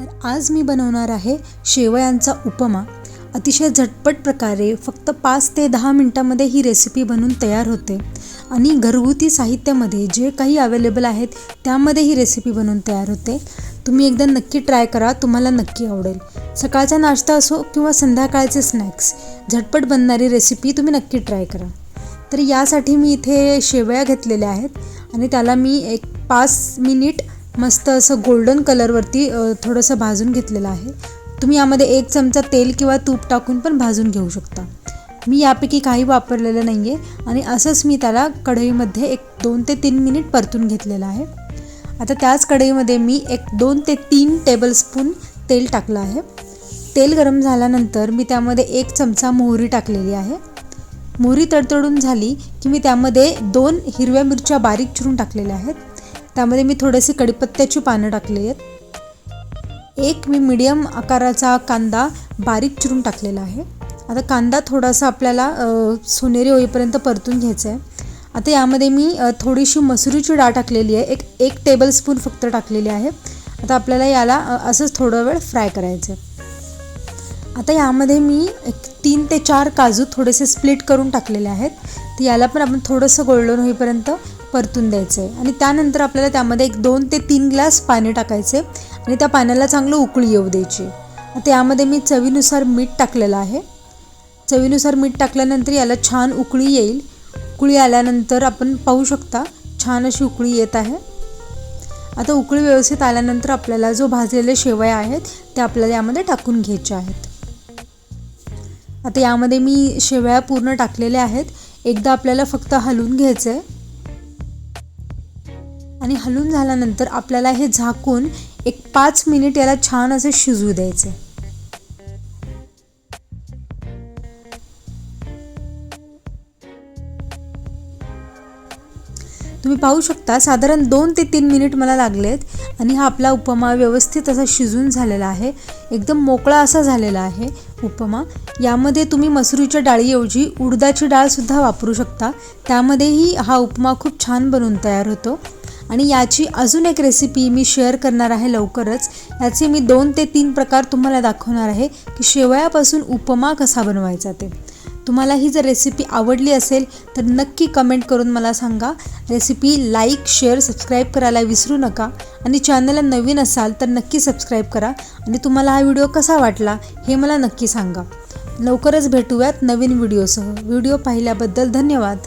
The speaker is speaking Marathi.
तर आज मी बनवणार आहे शेवयांचा उपमा. अतिशय झटपट प्रकारे फक्त पाच ते दहा मिनटामध्ये ही रेसिपी बनून तयार होते. आणि घरगुती साहित्यामध्ये जे काही अवेलेबल आहेत त्यामध्ये ही रेसिपी बनवून तयार होते. तुम्ही एकदा नक्की ट्राय करा तुम्हाला नक्की आवडेल. सकाळचा नाश्ता असो किंवा संध्याकाळचे स्नॅक्स झटपट बनणारी रेसिपी तुम्ही नक्की ट्राय करा. तर यासाठी मी इथे शेवया घेतलेल्या आहेत आणि त्याला मी एक पाच मिनिट मस्त असं गोल्डन कलरवरती थोडंसं भाजून घेतलेलं आहे. तुम्ही यामध्ये एक चमचा तेल किंवा तूप टाकून पण भाजून घेऊ शकता. मी यापैकी काही वापरलेलं नाही आहे आणि असंच मी त्याला कढईमध्ये एक दोन ते तीन मिनिट परतून घेतलेलं आहे. आता त्याच कढईमध्ये मी एक दोन ते तीन टेबलस्पून तेल टाकलं आहे. तेल गरम झाल्यानंतर मी त्यामध्ये एक चमचा मोहरी टाकलेली आहे. मोहरी तडतडून झाली की मी त्यामध्ये दोन हिरव्या मिरच्या बारीक चिरून टाकलेल्या आहेत. त्यामध्ये मी थोडेसे कडीपत्त्याची पानं टाकली आहेत. एक मी मिडियम आकाराचा कांदा बारीक चिरून टाकलेला आहे. आता कांदा थोडासा आपल्याला सोनेरी होईपर्यंत परतून घ्यायचा आहे आता यामध्ये मी थोडीशी मसुरीची डाळ टाकलेली आहे. एक एक टेबलस्पून फक्त टाकलेली आहे. आता आपल्याला याला असंच थोडा वेळ फ्राय करायचं आहे आता यामध्ये मी एक तीन ते चार काजू थोडेसे स्प्लिट करून टाकलेले आहेत. तर याला पण आपण थोडंसं गोल्डन होईपर्यंत परतून द्यायचं आहे आणि त्यानंतर आपल्याला त्यामध्ये एक दोन ते तीन ग्लास पाणी टाकायचे आणि त्या पाण्याला चांगलं उकळी येऊ द्यायची. आता यामध्ये मी चवीनुसार मीठ टाकलेलं आहे. चवीनुसार मीठ टाकल्यानंतर याला छान उकळी येईल. उकळी आल्यानंतर आपण पाहू शकता छान अशी उकळी येत आहे. आता उकळी व्यवस्थित आल्यानंतर आपल्याला जो भाजलेले शेवया आहेत त्या आपल्याला यामध्ये टाकून घ्यायच्या आहेत. आता यामध्ये मी शेवया पूर्ण टाकलेल्या आहेत. एकदा आपल्याला फक्त हलवून घ्यायचं आहे आणि हलून झाल्यानंतर आपल्याला हे झाकून एक पाच मिनिट याला छान असे शिजू द्यायचे. तुम्ही पाहू शकता साधारण दोन ते तीन मिनिट मला लागलेत आणि हा आपला उपमा व्यवस्थित असा शिजून झालेला आहे. एकदम मोकळा असा झालेला आहे उपमा. यामध्ये तुम्ही मसुरीच्या डाळीऐवजी उडदाची डाळसुद्धा वापरू शकता. त्यामध्येही हा उपमा खूप छान बनून तयार होतो. आणि याची अजून एक रेसिपी मी शेअर करणार आहे लवकरच. याचे मी दोन ते तीन प्रकार तुम्हाला दाखवणार आहे की शेवयापासून उपमा कसा बनवायचा ते. तुम्हाला ही जर रेसिपी आवडली असेल तर नक्की कमेंट करून मला सांगा. रेसिपी लाईक शेअर सबस्क्राईब करायला विसरू नका. आणि चॅनलला नवीन असाल तर नक्की सबस्क्राईब करा. आणि तुम्हाला हा व्हिडिओ कसा वाटला हे मला नक्की सांगा. लवकरच भेटूयात नवीन व्हिडिओसह व्हिडिओ पाहिल्याबद्दल धन्यवाद.